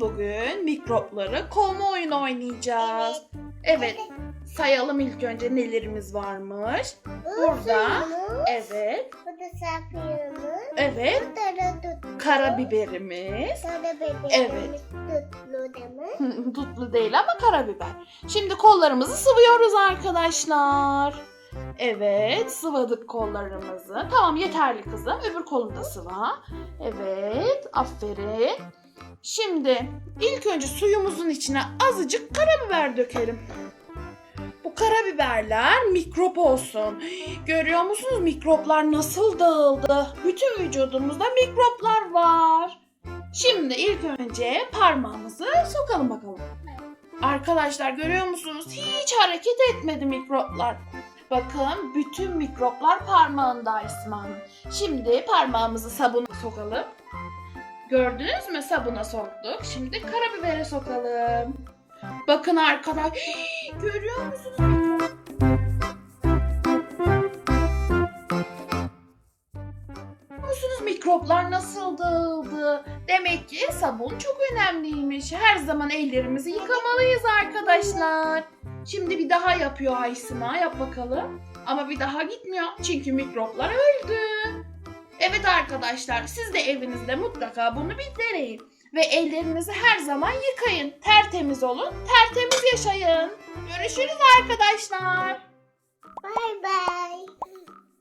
bugün mikropları kovma oyunu oynayacağız. Evet. Sayalım ilk önce nelerimiz varmış. Burada. Evet. Burada sapıyoruz. Evet. Burada. Karabiberimiz. Sonra bebeğimiz Evet. tutlu değil mi? Tutlu değil ama karabiber. Şimdi kollarımızı sıvıyoruz arkadaşlar. Evet, sıvadık kollarımızı. Tamam yeterli kızım. Öbür kolunu da sıva. Evet, aferin. Şimdi ilk önce suyumuzun içine azıcık karabiber dökelim. Bu karabiberler mikrop olsun. Görüyor musunuz mikroplar nasıl dağıldı? Bütün vücudumuzda mikroplar var. Şimdi ilk önce parmağımızı sokalım bakalım. Arkadaşlar görüyor musunuz? Hiç hareket etmedi mikroplar. Bakın bütün mikroplar parmağında Esma'nın. Şimdi parmağımızı sabuna sokalım. Gördünüz mü sabuna soktuk. Şimdi karabibere sokalım. Bakın arkadaşlar. Görüyor musunuz? musunuz mikroplar nasıl dağıldı? Demek ki sabun çok önemliymiş. Her zaman ellerimizi yıkamalıyız arkadaşlar. Şimdi bir daha yapıyor Aysima. Yap bakalım. Ama bir daha gitmiyor. Çünkü mikroplar öldü. Arkadaşlar siz de evinizde mutlaka bunu bir deneyin. Ve ellerinizi her zaman yıkayın. Tertemiz olun, tertemiz yaşayın. Görüşürüz arkadaşlar. Bye bye.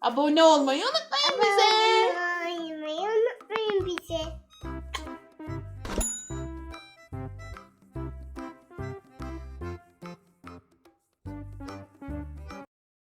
Abone olmayı unutmayın bize.